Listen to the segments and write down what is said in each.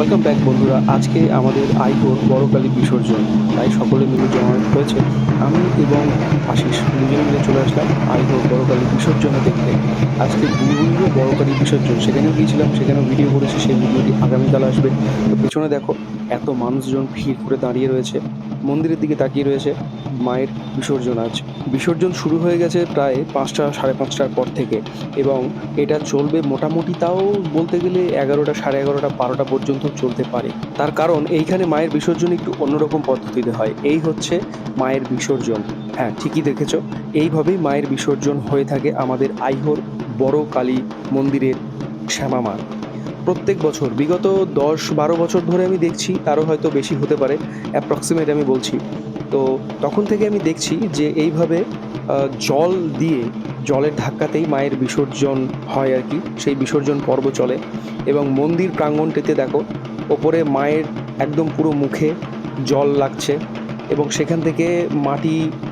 Welcome back বন্ধুরা। আজকে আমাদের আইকোর বড়কালী বিসর্জন। তাই সকলে মিলে জমা হয়েছে। আমি এবং আশিস, দুজনে মিলে চলে আসলাম। আইকোর বড়কালী বিসর্জনে দেখতে। আজকে বুলবুলিরও বড়কালী বিসর্জন। সেখানেও গিয়েছিলাম, সেখানেও ভিডিও করেছি, সেই ভিডিওটি আগামীকাল আসবে। তো পেছনে দেখো, এত মানুষজন ভিড় করে দাঁড়িয়ে রয়েছে। মন্দিরের দিকে তাকিয়ে রয়েছে মায়ের বিসর্জন আজ। বিসর্জন শুরু হয়ে গেছে প্রায় পাঁচটা, সাড়ে পাঁচটার পর থেকে। এবং এটা চলবে মোটামুটি তাও বলতে গেলে এগারোটা, সাড়ে এগারোটা, বারোটা পর্যন্ত চলতে পারে। তার কারণ, এইখানে মায়ের বিসর্জন একটু অন্যরকম পদ্ধতিতে হয়। এই হচ্ছে মায়ের বিসর্জন। হ্যাঁ ঠিকই দেখেছ। এইভাবেই মায়ের বিসর্জন হয়ে থাকে আমাদের আইহোর বড় কালী মন্দিরের শ্যামা মা প্রত্যেক বছর, বিগত দশ বারো বছর ধরে আমি দেখছি, তারও হয়তো বেশি হতে পারে অ্যাপ্রক্সিমেট আমি বলছি। তো তখন থেকে আমি দেখছি যে এইভাবে জল দিয়ে, জলের ধাক্কাতেই মায়ের বিসর্জন হয় আর কি, সেই বিসর্জন পর্ব চলে। এবং মন্দির প্রাঙ্গণটিতে দেখো, ওপরে মায়ের একদম পুরো মুখে জল লাগছে এবং সেখান থেকে মাটিগুলি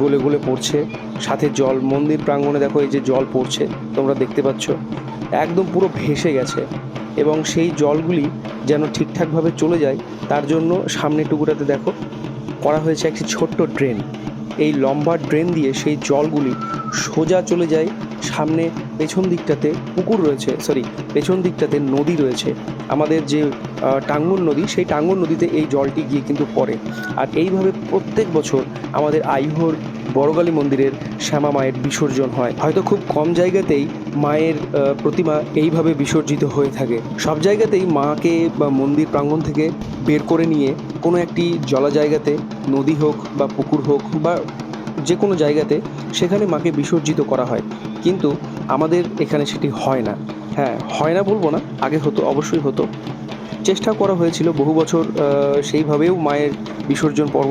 গলে গোলে পড়ছে। সাথে জল, মন্দির প্রাঙ্গণে দেখো এই যে জল পড়ছে, তোমরা দেখতে পাচ্ছ। একদম পুরো ভেসে গেছে এবং সেই জলগুলি যেন ঠিকঠাকভাবে চলে যায়, তার জন্য সামনে টুকুটাতে দেখো, করা হয়েছে একটি ছোট্ট ড্রেন। এই লম্বা ড্রেন দিয়ে সেই জলগুলি সোজা চলে যায় সামনে পেছন দিকটাতে পুকুর রয়েছে সরি পেছন দিকটাতে নদী রয়েছে। আমাদের যে টাঙ্গন নদী, সেই টাঙ্গন নদীতে এই জলটি গিয়ে কিন্তু পড়ে। আর এইভাবে প্রত্যেক বছর আমাদের আইহোর বড়গালী মন্দিরের শ্যামা মায়ের বিসর্জন হয়। হয়তো খুব কম জায়গাতেই মায়ের প্রতিমা এইভাবে বিসর্জিত হয়ে থাকে। সব জায়গাতেই মাকে বা মন্দির প্রাঙ্গণ থেকে বের করে নিয়ে কোনো একটি জলা জায়গাতে নদী হোক বা পুকুর হোক বা যে কোনো জায়গাতে সেখানে মাকে বিসর্জিত করা হয়। কিন্তু আমাদের এখানে সেটি হয় না। হ্যাঁ হয় না বলব না, আগে হতো, অবশ্যই হতো। চেষ্টা করা হয়েছিল বহু বছর সেইভাবেও মায়ের বিসর্জন পর্ব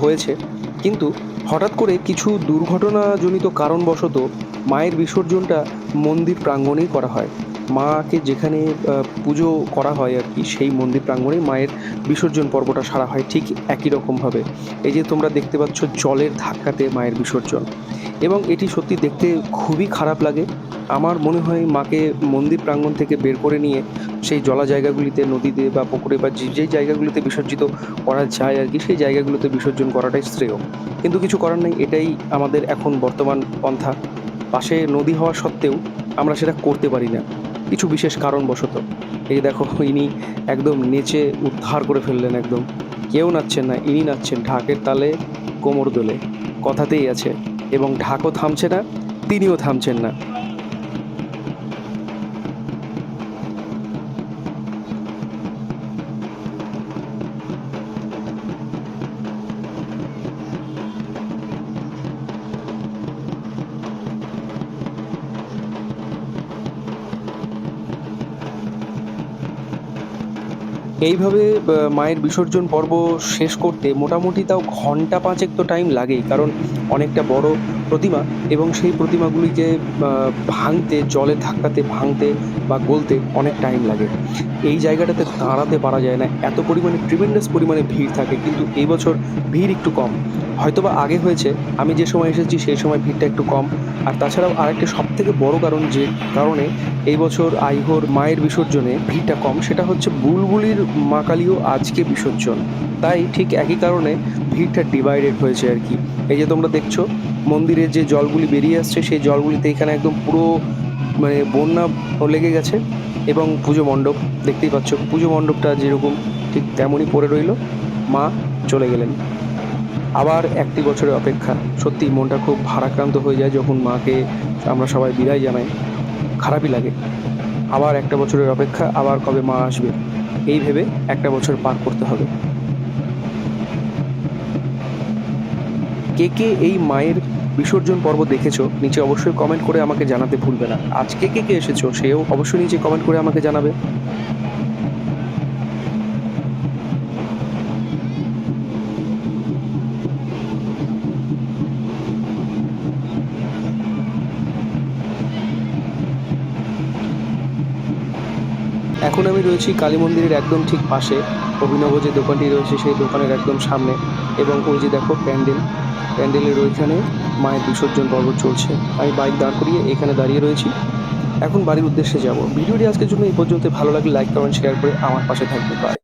হয়েছে। কিন্তু হঠাৎ করে কিছু দুর্ঘটনাজনিত কারণবশত মায়ের বিসর্জনটা মন্দির প্রাঙ্গণেই করা হয়। মাকে যেখানে পুজো করা হয় আর কি, সেই মন্দির প্রাঙ্গণেই মায়ের বিসর্জন পর্বটা সারা হয় ঠিক একই রকমভাবে। এই যে তোমরা দেখতে পাচ্ছ জলের ধাক্কাতে মায়ের বিসর্জন। এবং এটি সত্যি দেখতে খুবই খারাপ লাগে। আমার মনে হয় মাকে মন্দির প্রাঙ্গণ থেকে বের করে নিয়ে সেই জলা জায়গাগুলিতে, নদীতে বা পুকুরে বা যে জায়গাগুলিতে বিসর্জিত করা যায় আর কি, সেই জায়গাগুলোতে বিসর্জন করাটাই শ্রেয়। কিন্তু কিছু করার নেই, এটাই আমাদের এখন বর্তমান পন্থা। পাশে নদী হওয়া সত্ত্বেও আমরা সেটা করতে পারি না। কিছু বিশেষ কারণবশত। এই দেখো, ইনি একদম নেচে উদ্ধার করে ফেললেন একদম। কেউ নাচছেন না, ইনি নাচছেন ঢাকের তালে কোমর দোলে। কথাতেই আছে, এবং ঢাকও থামছে না, তিনিও থামছেন না। এইভাবে মায়ের বিসর্জন পর্ব শেষ করতে মোটামুটি তাও ঘণ্টা পাঁচেক তো টাইম লাগেই। কারণ অনেকটা বড় প্রতিমা এবং সেই প্রতিমাগুলিকে ভাঙতে, জলে ধাক্কাতে, ভাঙতে বা গলতে অনেক টাইম লাগে। এই জায়গাটাতে দাঁড়াতে পারা যায় না। এত পরিমাণে ট্রিমেন্ডাস পরিমাণে ভিড় থাকে, কিন্তু এই বছর ভিড় একটু কম। হয়তোবা আগে হয়েছে, আমি যে সময় এসেছি সেই সময় ভিড়টা একটু কম। আর তাছাড়াও আরেকটা সব থেকে বড় কারণ যে কারণে এই বছর আইহোর মায়ের বিসর্জনে ভিড়টা কম, সেটা হচ্ছে বুলবুলির মা কালীও আজকে বিসর্জন। তাই ঠিক একই কারণে ভিড়টা ডিভাইডেড হয়েছে আর কি। এই যে তোমরা দেখছ, মন্দিরের যে জলগুলি বেরিয়ে আসছে, সেই জলগুলিতে এখানে একদম পুরো মানে বন্যা লেগে গেছে এবং পুজো মণ্ডপ, দেখতেই পাচ্ছ, পুজো মণ্ডপটা যেরকম ঠিক তেমনই পড়ে রইল। মা চলে গেলেন। আবার একটি বছরের অপেক্ষা। সত্যি মনটা খুব ভারাক্রান্ত হয়ে যায় যখন মাকে আমরা সবাই বিদায় জানাই। খারাপই লাগে। আবার একটা বছরের অপেক্ষা, আবার কবে মা আসবে? এই ভেবে একটা বছর পার করতে হবে। কে কে এই মায়ের বিসর্জন পর্ব দেখেছ, নিচে অবশ্যই কমেন্ট করে আমাকে জানাতে ভুলবে না। আজকে কে কে এসেছ, সেও অবশ্যই নিচে কমেন্ট করে আমাকে জানাবে। এখন আমি রয়েছি কালী মন্দিরের একদম ঠিক পাশে। অভিনব যে দোকানটি রয়েছে, সেই দোকানের একদম সামনে। এবং ওই যে দেখো প্যান্ডেল। প্যান্ডেলের ওইখানে মায়ের বিসর্জন পর্ব চলছে। আমি বাইক দাঁড় করিয়ে এখানে দাঁড়িয়ে রয়েছি। এখন বাড়ির উদ্দেশ্যে যাব। ভিডিওটি আজকের জন্য এই পর্যন্ত ভালো লাগলে লাইক কমেন্ট শেয়ার করে আমার পাশে থাকতে বাই